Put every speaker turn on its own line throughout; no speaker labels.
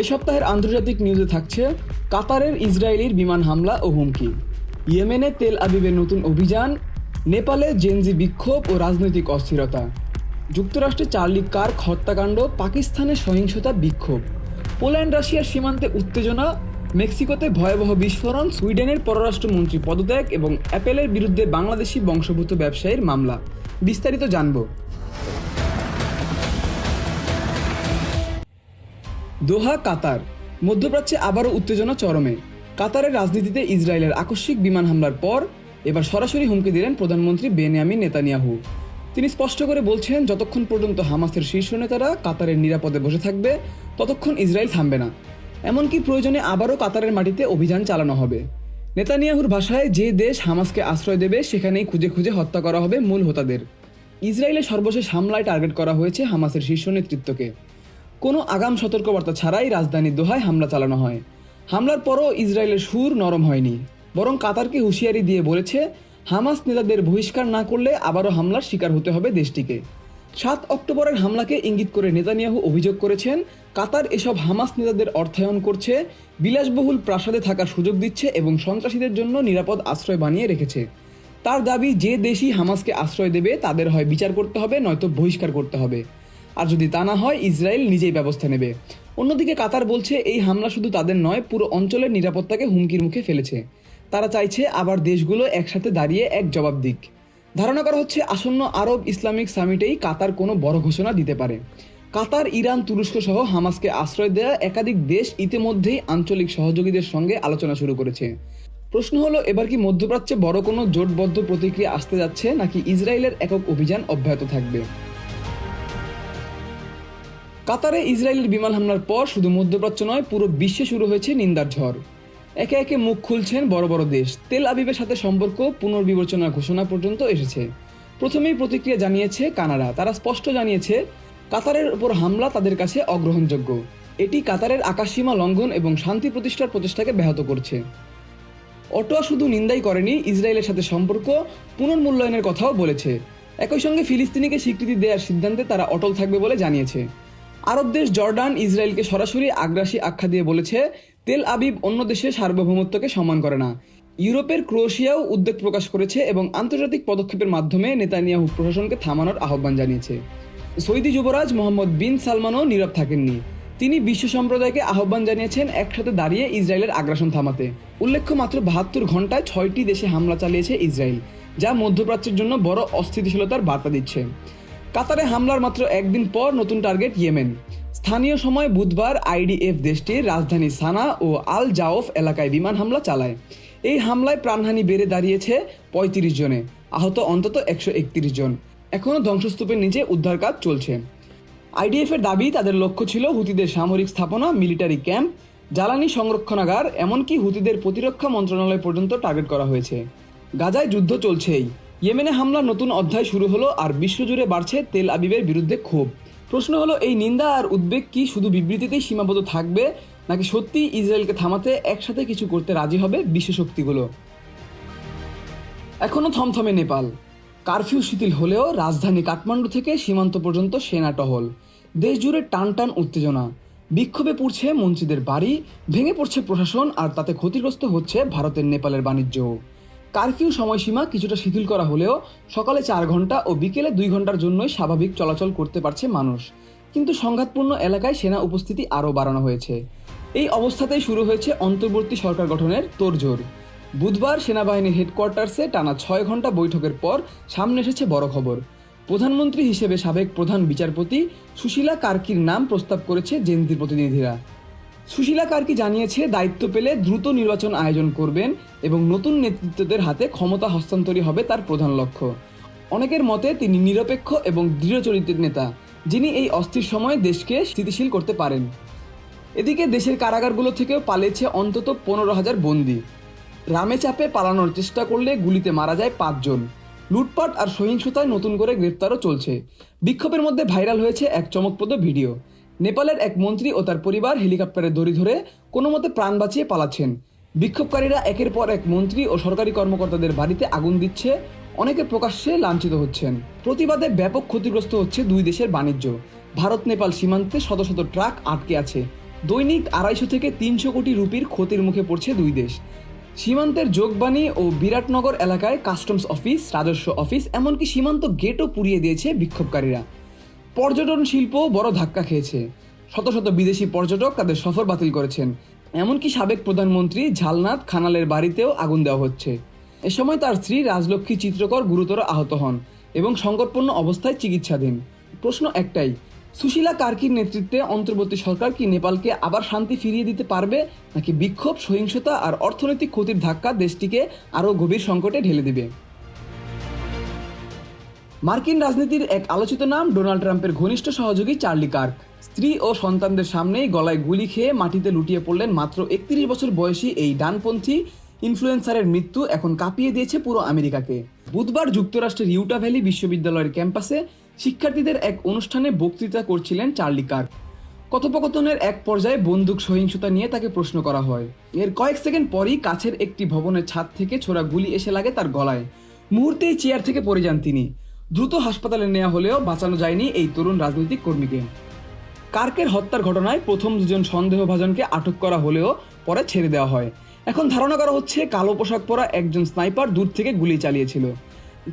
এ সপ্তাহের আন্তর্জাতিক নিউজে থাকছে কাতারের ইসরায়েলির বিমান হামলা ও হুমকি ইয়েমেনে তেল আবিবের নতুন অভিযান নেপালে জেনজি বিক্ষোভ ও রাজনৈতিক অস্থিরতা যুক্তরাষ্ট্রে চার্লি কার্ক হত্যাকাণ্ড পাকিস্তানে সহিংসতা বিক্ষোভ পোল্যান্ড রাশিয়ার সীমান্তে উত্তেজনা মেক্সিকোতে ভয়াবহ বিস্ফোরণ সুইডেনের পররাষ্ট্রমন্ত্রী পদত্যাগ এবং অ্যাপেলের বিরুদ্ধে বাংলাদেশি বংশভূত ব্যবসায়ীর মামলা বিস্তারিত জানবো দোহা কাতার মধ্যপ্রাচ্যে আবারও উত্তেজনা চরমে কাতারের রাজনীতিতে ইসরায়েলের আকস্মিক বিমান হামলার পর এবার সরাসরি হুমকি দিলেন প্রধানমন্ত্রী বেনিয়ামিন নেতানিয়াহু তিনি স্পষ্ট করে বলছেন যতক্ষণ পর্যন্ত হামাসের শীর্ষ নেতারা কাতারের নিরাপদে বসে থাকবে ততক্ষণ ইসরায়েল থামবে না এমনকি প্রয়োজনে আবারও কাতারের মাটিতে অভিযান চালানো হবে নেতানিয়াহুর ভাষায় যে দেশ হামাসকে আশ্রয় দেবে সেখানেই খুঁজে খুঁজে হত্যা করা হবে মূল হোতাদের ইসরায়েলের সর্বশেষ হামলায় টার্গেট করা হয়েছে হামাসের শীর্ষ নেতৃত্বকে কোনো আগাম সতর্কবার্তা ছাড়াই রাজধানী দোহায় হামলা চালানো হয় হামলার পরও ইসরায়েলের সুর নরম হয়নি বরং কাতারকে হুঁশিয়ারি দিয়ে বলেছে হামাস নেতাদের বহিষ্কার না করলে আবারও হামলার শিকার হতে হবে দেশটিকে সাত অক্টোবরের হামলাকে ইঙ্গিত করে নেতানিয়াহু অভিযোগ করেছেন কাতার এসব হামাস নেতাদের অর্থায়ন করছে বিলাসবহুল প্রাসাদে থাকার সুযোগ দিচ্ছে এবং সন্ত্রাসীদের জন্য নিরাপদ আশ্রয় বানিয়ে রেখেছে তার দাবি যে দেশই হামাসকে আশ্রয় দেবে তাদের হয় বিচার করতে হবে নয়তো বহিষ্কার করতে হবে আর যদি তা না হয় ইসরায়েল নিজেই ব্যবস্থা নেবে অন্যদিকে কাতার বলছে এই হামলা শুধু তাদের নয় পুরো অঞ্চলের নিরাপত্তাকে হুমকির মুখে ফেলেছে তারা চাইছে আবার দেশগুলো একসাথে দাঁড়িয়ে এক জবাব দিক ধারণা করা হচ্ছে আসন্ন আরব ইসলামিক সামিটেই কাতার কোনো বড় ঘোষণা দিতে পারে কাতার ইরান তুরস্ক সহ হামাসকে আশ্রয় দেওয়া একাধিক দেশ ইতিমধ্যেই আঞ্চলিক সহযোগীদের সঙ্গে আলোচনা শুরু করেছে প্রশ্ন হলো এবার কি মধ্যপ্রাচ্যে বড় কোনো জোটবদ্ধ প্রতিক্রিয়া আসতে যাচ্ছে নাকি ইসরায়েলের একক অভিযান অব্যাহত থাকবে কাতারে ইসরায়েলের বিমান হামলার পর শুধু মধ্যপ্রাচ্য নয় পুরো বিশ্বে শুরু হয়েছে নিন্দার ঝড় একে একে মুখ খুলছেন বড় বড় দেশ তেল আবিবের সাথে সম্পর্ক পুনর্বিবেচনা ঘোষণা পর্যন্ত এসেছে প্রথমেই প্রতিক্রিয়া জানিয়েছে কানাডা তারা স্পষ্ট জানিয়েছে কাতারের ওপর হামলা তাদের কাছে অগ্রহণযোগ্য এটি কাতারের আকাশসীমা লঙ্ঘন এবং শান্তি প্রতিষ্ঠার প্রচেষ্টাকে ব্যাহত করছে অটোয়া শুধু নিন্দাই করেনি ইসরায়েলের সাথে সম্পর্ক পুনর্মূল্যায়নের কথাও বলেছে একই সঙ্গে ফিলিস্তিনিকে স্বীকৃতি দেওয়ার সিদ্ধান্তে তারা অটল থাকবে বলে জানিয়েছে আরব দেশ জর্ডান ইসরায়েলকে সরাসরি আগ্রাসী আখ্যা দিয়ে বলেছে তেল আবিব অন্য দেশের সার্বভৌমত্বকে সম্মান করে না ইউরোপের ক্রোয়েশিয়াও উদ্বেগ প্রকাশ করেছে এবং আন্তর্জাতিক পদক্ষেপের মাধ্যমে নেতানিয়াহু প্রশাসনকে থামানোর আহ্বান জানিয়েছে সৌদি যুবরাজ মোহাম্মদ বিন সালমানও নীরব থাকেননি তিনি বিশ্ব সম্প্রদায়কে আহ্বান জানিয়েছেন একসাথে দাঁড়িয়ে ইসরায়েলের আগ্রাসন থামাতে উল্লেখ্য মাত্র বাহাত্তর ঘন্টায় ছয়টি দেশে হামলা চালিয়েছে ইসরায়েল যা মধ্যপ্রাচ্যের জন্য বড় অস্থিতিশীলতার বার্তা দিচ্ছে কাতারে হামলার মাত্র একদিন পর নতুন টার্গেট ইয়েমেন স্থানীয় সময় বুধবার আইডিএফ দেশটির রাজধানী সানা ও আল জাওফ এলাকায় বিমান হামলা চালায় এই হামলায় প্রাণহানি বেড়ে দাঁড়িয়েছে পঁয়ত্রিশ জনে আহত অন্তত একশো একত্রিশ জন এখনও ধ্বংসস্তূপের নিচে উদ্ধার কাজ চলছে আইডিএফের দাবি তাদের লক্ষ্য ছিল হুতিদের সামরিক স্থাপনা মিলিটারি ক্যাম্প জ্বালানি সংরক্ষণাগার এমনকি হুতিদের প্রতিরক্ষা মন্ত্রণালয় পর্যন্ত টার্গেট করা হয়েছে গাজায় যুদ্ধ চলছেই ইয়েমেনে হামলার নতুন অধ্যায় শুরু হলো আর বিশ্বজুড়ে বাড়ছে তেল আবিবের বিরুদ্ধে ক্ষোভ প্রশ্ন হলো এই নিন্দা আর উদ্বেগ কি শুধু বিবৃতিতেই সীমাবদ্ধ থাকবে নাকি সত্যি ইসরায়েলকে থামাতে একসাথে কিছু করতে রাজি হবে বিশ্ব শক্তিগুলো এখনও থমথমে নেপাল কারফিউ শিথিল হলেও রাজধানী কাঠমান্ডু থেকে সীমান্ত পর্যন্ত সেনা টহল দেশ জুড়ে টান টান উত্তেজনা বিক্ষোভে পড়ছে মন্ত্রীদের বাড়ি ভেঙে পড়ছে প্রশাসন আর তাতে ক্ষতিগ্রস্ত হচ্ছে ভারতের নেপালের বাণিজ্যও কারফিউ সময়সীমা কিছুটা শিথিল করা হলেও সকালে চার ঘন্টা ও বিকেলে দুই ঘন্টার জন্যই স্বাভাবিক চলাচল করতে পারছে মানুষ কিন্তু সংঘাতপূর্ণ এলাকায় সেনা উপস্থিতি আরও বাড়ানো হয়েছে এই অবস্থাতেই শুরু হয়েছে অন্তর্বর্তী সরকার গঠনের তোড়জোড় বুধবার সেনাবাহিনীর হেডকোয়ার্টার্সে টানা ছয় ঘন্টা বৈঠকের পর সামনে এসেছে বড় খবর প্রধানমন্ত্রী হিসেবে সাবেক প্রধান বিচারপতি সুশীলা কার্কির নাম প্রস্তাব করেছে জেন্দির প্রতিনিধিরা সুশীলা কার্কি জানিয়েছে দায়িত্ব পেলে দ্রুত নির্বাচন আয়োজন করবেন এবং নতুন নেতৃত্বদের হাতে ক্ষমতা হস্তান্তরী হবে তার প্রধান লক্ষ্য অনেকের মতে তিনি নিরপেক্ষ এবং দৃঢ় চরিত্রের নেতা যিনি এই অস্থির সময়ে দেশকে স্থিতিশীল করতে পারেন এদিকে দেশের কারাগারগুলো থেকেও পালিয়েছে অন্তত পনেরো হাজার বন্দি রামে চাপে পালানোর চেষ্টা করলে গুলিতে মারা যায় পাঁচজন লুটপাট আর সহিংসতায় নতুন করে গ্রেফতারও চলছে বিক্ষোভের মধ্যে ভাইরাল হয়েছে এক চমকপ্রদ ভিডিও নেপালের এক মন্ত্রী ও তার পরিবার হেলিকপ্টারে দড়ি ধরে কোনো মতে প্রাণ বাঁচিয়ে পালাচ্ছেন বিক্ষোভকারীরা একের পর এক মন্ত্রী ও সরকারি কর্মকর্তাদের বাড়িতে আগুন দিচ্ছে অনেকে প্রকাশ্যে লাঞ্ছিত হচ্ছেন প্রতিবাদে ব্যাপক ক্ষতিগ্রস্ত হচ্ছে দুই দেশের বাণিজ্য ভারত নেপাল সীমান্তে শত শত ট্রাক আটকে আছে দৈনিক আড়াইশো থেকে তিনশো কোটি রুপির ক্ষতির মুখে পড়ছে দুই দেশ সীমান্তের যোগবাণী ও বিরাটনগর এলাকায় কাস্টমস অফিস রাজস্ব অফিস এমনকি সীমান্ত গেটও পুড়িয়ে দিয়েছে বিক্ষোভকারীরা পর্যটন শিল্প বড় ধাক্কা খেয়েছে শত শত বিদেশি পর্যটক তাদের সফর বাতিল করেছেন এমনকি সাবেক প্রধানমন্ত্রী ঝালনাথ খানালের বাড়িতেও আগুন দেওয়া হচ্ছে এ সময় তার স্ত্রী রাজলক্ষ্মী চিত্রকর গুরুতর আহত হন এবং সংকটপূর্ণ অবস্থায় চিকিৎসাধীন প্রশ্ন একটাই সুশীলা কার্কির নেতৃত্বে অন্তর্বর্তী সরকার কি নেপালকে আবার শান্তি ফিরিয়ে দিতে পারবে নাকি বিক্ষোভ সহিংসতা আর অর্থনৈতিক ক্ষতির ধাক্কা দেশটিকে আরও গভীর সংকটে ঢেলে দিবে মার্কিন রাজনীতির এক আলোচিত নাম ডোনাল্ড ট্রাম্পের ঘনিষ্ঠ সহযোগী চার্লি কার্ক স্ত্রী ও সন্তানদের সামনেই গলায় গুলি খেয়ে মাটিতে লুটিয়ে পড়লেন মাত্র একত্রিশ বছর বয়সী এই ডানপন্থী ইনফ্লুয়েন্সারের মৃত্যু এখন কাঁপিয়ে দিয়েছে পুরো আমেরিকাকে বুধবার যুক্তরাষ্ট্রের ইউটা ভ্যালি বিশ্ববিদ্যালয়ের ক্যাম্পাসে শিক্ষার্থীদের এক অনুষ্ঠানে বক্তৃতা করছিলেন চার্লি কার্ক কথোপকথনের এক পর্যায়ে বন্দুক সহিংসতা নিয়ে তাকে প্রশ্ন করা হয় এর কয়েক সেকেন্ড পরই কাছের একটি ভবনের ছাদ থেকে ছোড়া গুলি এসে লাগে তার গলায় মুহূর্তেই চেয়ার থেকে পড়ে যান তিনি দ্রুত হাসপাতালে নেওয়া হলেও বাঁচানো যায়নি এই তরুণ রাজনৈতিক কর্মীকে কার্কের হত্যার ঘটনায় প্রথম দুজন সন্দেহভাজনকে আটক করা হলেও পরে ছেড়ে দেওয়া হয় এখন ধারণা করা হচ্ছে কালো পোশাক পরা একজন স্নাইপার দূর থেকে গুলি চালিয়েছিল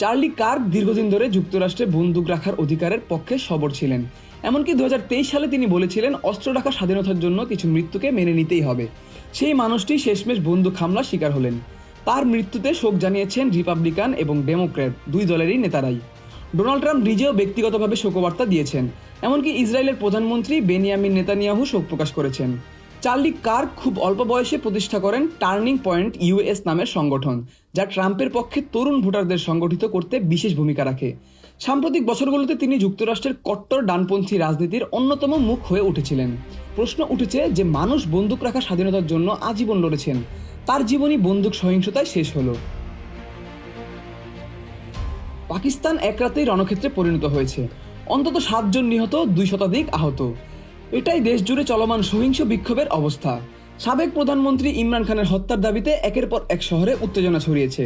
চার্লি কার্ক দীর্ঘদিন ধরে যুক্তরাষ্ট্রে বন্দুক রাখার অধিকারের পক্ষে সবর ছিলেন এমনকি দু সালে তিনি বলেছিলেন অস্ত্র রাখার স্বাধীনতার জন্য কিছু মৃত্যুকে মেনে নিতেই হবে সেই মানুষটি শেষমেশ বন্দুক হামলার শিকার হলেন তার মৃত্যুতে শোক জানিয়েছেন রিপাবলিকান এবং ডেমোক্র্যাট দুই দলেরই নেতারাই ডোনাল্ড ট্রাম্প নিজেও ব্যক্তিগতভাবে শোকবার্তা দিয়েছেন এমনকি ইসরায়েলের প্রধানমন্ত্রী বেনিয়ামিন নেতানিয়াহু শোক প্রকাশ করেছেন চার্লি কার্ক খুব অল্প বয়সে প্রতিষ্ঠা করেন টার্নিং পয়েন্ট ইউএস নামের সংগঠন যা ট্রাম্পের পক্ষে তরুণ ভোটারদের সংগঠিত করতে বিশেষ ভূমিকা রাখে সাম্প্রতিক বছরগুলোতে তিনি যুক্তরাষ্ট্রের কট্টর ডানপন্থী রাজনীতির অন্যতম মুখ হয়ে উঠেছিলেন প্রশ্ন উঠেছে যে মানুষ বন্দুক রাখার স্বাধীনতার জন্য আজীবন লড়েছেন তার জীবনী বন্দুক সহিংসতায় শেষ হলো পাকিস্তান এক রাতেই রণক্ষেত্রে পরিণত হয়েছে অন্তত সাতজন নিহত দুই শতাধিক আহত এটাই দেশ জুড়ে চলমান সহিংস বিক্ষোভের অবস্থা সাবেক প্রধানমন্ত্রী ইমরান খানের হত্যার দাবিতে একের পর এক শহরে উত্তেজনা ছড়িয়েছে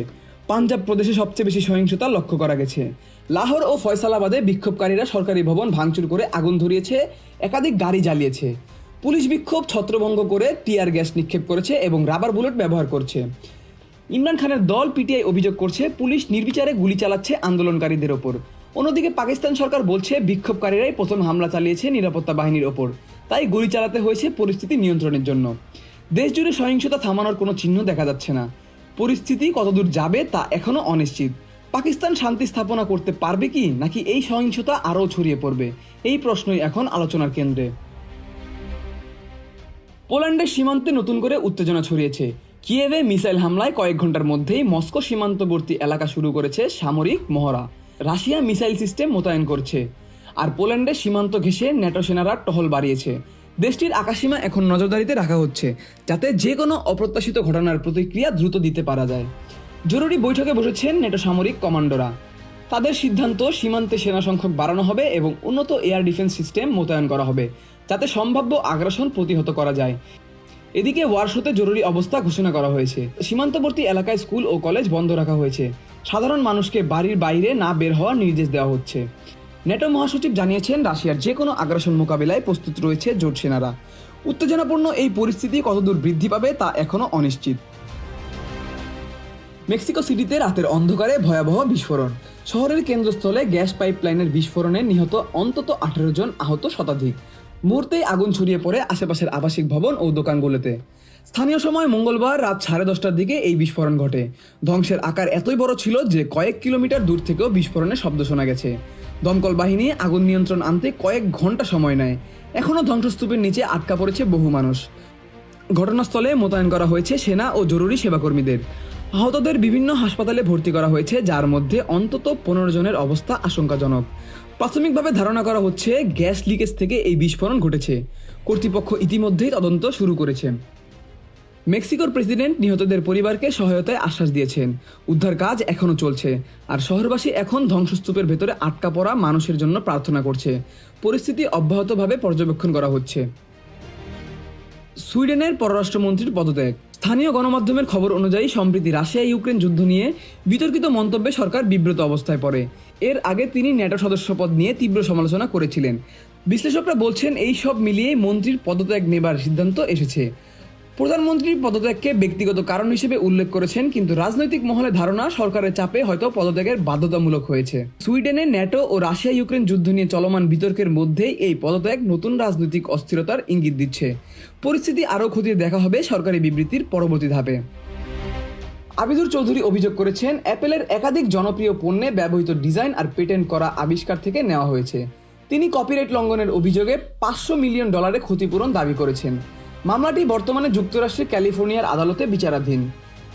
পাঞ্জাব প্রদেশে সবচেয়ে বেশি সহিংসতা লক্ষ্য করা গেছে লাহোর ও ফয়সালাবাদে বিক্ষোভকারীরা সরকারি ভবন ভাঙচুর করে আগুন ধরিয়েছে একাধিক গাড়ি জ্বালিয়েছে পুলিশ বিক্ষোভ ছত্রভঙ্গ করে টিয়ার গ্যাস নিক্ষেপ করেছে এবং রাবার বুলেট ব্যবহার করছে ইমরান খানের দল পিটিআই অভিযোগ করছে পুলিশ নির্বিচারে গুলি চালাচ্ছে আন্দোলনকারীদের ওপর অন্যদিকে পাকিস্তান সরকার বলছে বিক্ষোভকারীরাই প্রথম হামলা চালিয়েছে নিরাপত্তা বাহিনীর ওপর তাই গুলি চালাতে হয়েছে পরিস্থিতি নিয়ন্ত্রণের জন্য দেশজুড়ে সহিংসতা থামানোর কোনো চিহ্ন দেখা যাচ্ছে না পরিস্থিতি কতদূর যাবে তা এখনও অনিশ্চিত পাকিস্তান শান্তি স্থাপনা করতে পারবে কি নাকি এই সহিংসতা আরও ছড়িয়ে পড়বে এই প্রশ্নই এখন আলোচনার কেন্দ্রে পোল্যান্ডের সীমান্তে নতুন করে উত্তেজনা ছড়িয়েছে কিয়েভে মিসাইল হামলায় কয়েক ঘন্টার মধ্যেই মস্কো সীমান্তবর্তী এলাকা শুরু করেছে সামরিক মহড়া রাশিয়া মিসাইল সিস্টেম মোতায়েন করছে আর পোল্যান্ডে সীমান্ত ঘেঁষে ন্যাটো সেনারা টহল বাড়িয়েছে দেশটির আকাশীমা এখন নজরদারিতে রাখা হচ্ছে যাতে যে কোনো অপ্রত্যাশিত ঘটনার প্রতিক্রিয়া দ্রুত দিতে পারা যায় জরুরি বৈঠকে বসেছেন ন্যাটো সামরিক কমান্ডোরা তাদের সিদ্ধান্ত সীমান্তে সেনা সংখ্যক বাড়ানো হবে এবং উন্নত এয়ার ডিফেন্স সিস্টেম মোতায়েন করা হবে যাতে সম্ভাব্য আগ্রাসন প্রতিহত করা যায় এদিকে ওয়ারশুতে জরুরি অবস্থা ঘোষণা করা হয়েছে সীমান্তবর্তী এলাকায় স্কুল ও কলেজ বন্ধ রাখা হয়েছে সাধারণ মানুষকে বাড়ির বাইরে না বের হওয়ার নির্দেশ দেওয়া হচ্ছে নেটো মহাসচিব জানিয়েছেন রাশিয়ার যে কোনো আগ্রাসন মোকাবিলায় প্রস্তুত রয়েছে জোট সেনারা উত্তেজনাপূর্ণ এই পরিস্থিতি কতদূর বৃদ্ধি পাবে তা এখনও অনিশ্চিত মেক্সিকো সিটিতে রাতের অন্ধকারে ভয়াবহ বিস্ফোরণ শহরের কেন্দ্রস্থলে গ্যাস পাইপলাইনের বিস্ফোরণে নিহত অন্তত আঠেরো জন আহত শতাধিক মুহূর্তেই আগুন ছড়িয়ে পড়ে আশেপাশের আবাসিক ভবন ও দোকানগুলোতে স্থানীয় সময় মঙ্গলবার রাত সাড়ে দশটার দিকে এই বিস্ফোরণ ঘটে ধ্বংসের আকার এতই বড় ছিল যে কয়েক কিলোমিটার দূর থেকেও বিস্ফোরণের শব্দ শোনা গেছে দমকল বাহিনী আগুন নিয়ন্ত্রণ আনতে কয়েক ঘন্টা সময় নেয় এখনও ধ্বংসস্তূপের নিচে আটকা পড়েছে বহু মানুষ ঘটনাস্থলে মোতায়েন করা হয়েছে সেনা ও জরুরি সেবাকর্মীদের আহতদের বিভিন্ন হাসপাতালে ভর্তি করা হয়েছে যার মধ্যে অন্তত পনেরো জনের অবস্থা আশঙ্কাজনক প্রাথমিকভাবে ধারণা করা হচ্ছে গ্যাস লিকেজ থেকে এই বিস্ফোরণ ঘটেছে কর্তৃপক্ষ ইতিমধ্যেই তদন্ত শুরু করেছে মেক্সিকোর প্রেসিডেন্ট নিহতদের পরিবারকে সহায়তায় আশ্বাস দিয়েছেন উদ্ধার কাজ এখনও চলছে আর শহরবাসী এখন ধ্বংসস্তূপের ভেতরে আটকা পড়া মানুষের জন্য প্রার্থনা করছে পরিস্থিতি অব্যাহতভাবে পর্যবেক্ষণ করা হচ্ছে সুইডেনের পররাষ্ট্রমন্ত্রীর পদত্যাগ স্থানীয় গণমাধ্যমের খবর অনুযায়ী সম্প্রতি রাশিয়া ইউক্রেন যুদ্ধ নিয়ে বিতর্কিত মন্তব্যে সরকার বিব্রত অবস্থায় পড়ে এর আগে তিনি ন্যাটো সদস্যপদ নিয়ে তীব্র সমালোচনা করেছিলেন বিশ্লেষকরা বলছেন এই সব মিলিয়ে মন্ত্রীর পদত্যাগ নেবার সিদ্ধান্ত এসেছে প্রধানমন্ত্রীর পদত্যাগকে ব্যক্তিগত কারণ হিসেবে উল্লেখ করেছেন কিন্তু রাজনৈতিক মহলে ধারণা সরকারের চাপে হয়তো পদত্যাগের বাধ্যতামূলক হয়েছে সুইডেনে ন্যাটো ও রাশিয়া ইউক্রেন যুদ্ধ নিয়ে চলমান বিতর্কের মধ্যেই এই পদত্যাগ নতুন রাজনৈতিক অস্থিরতার ইঙ্গিত দিচ্ছে পরিস্থিতি আরও খতিয়ে দেখা হবে সরকারি বিবৃতির পরবর্তী ধাপে আবিদুর চৌধুরী অভিযোগ করেছেন অ্যাপেলের একাধিক জনপ্রিয় পণ্যে ব্যবহৃত ডিজাইন আর পেটেন্ট করা আবিষ্কার থেকে নেওয়া হয়েছে তিনি কপিরাইট লঙ্ঘনের অভিযোগে পাঁচশো মিলিয়ন ডলারে ক্ষতিপূরণ দাবি করেছেন মামলাটি বর্তমানে যুক্তরাষ্ট্রের ক্যালিফোর্নিয়ার আদালতে বিচারাধীন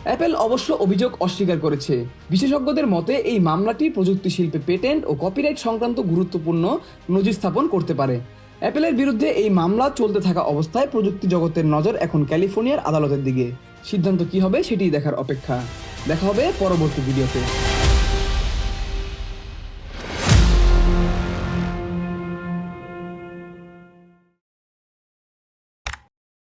অ্যাপেল অবশ্য অভিযোগ অস্বীকার করেছে বিশেষজ্ঞদের মতে এই মামলাটি প্রযুক্তি শিল্পে পেটেন্ট ও কপিরাইট সংক্রান্ত গুরুত্বপূর্ণ নজির স্থাপন করতে পারে অ্যাপেলের বিরুদ্ধে এই মামলা চলতে থাকা অবস্থায় প্রযুক্তি জগতের নজর এখন ক্যালিফোর্নিয়ার আদালতের দিকে সিদ্ধান্ত কি হবে সেটি দেখার অপেক্ষা দেখা হবে পরবর্তী ভিডিওতে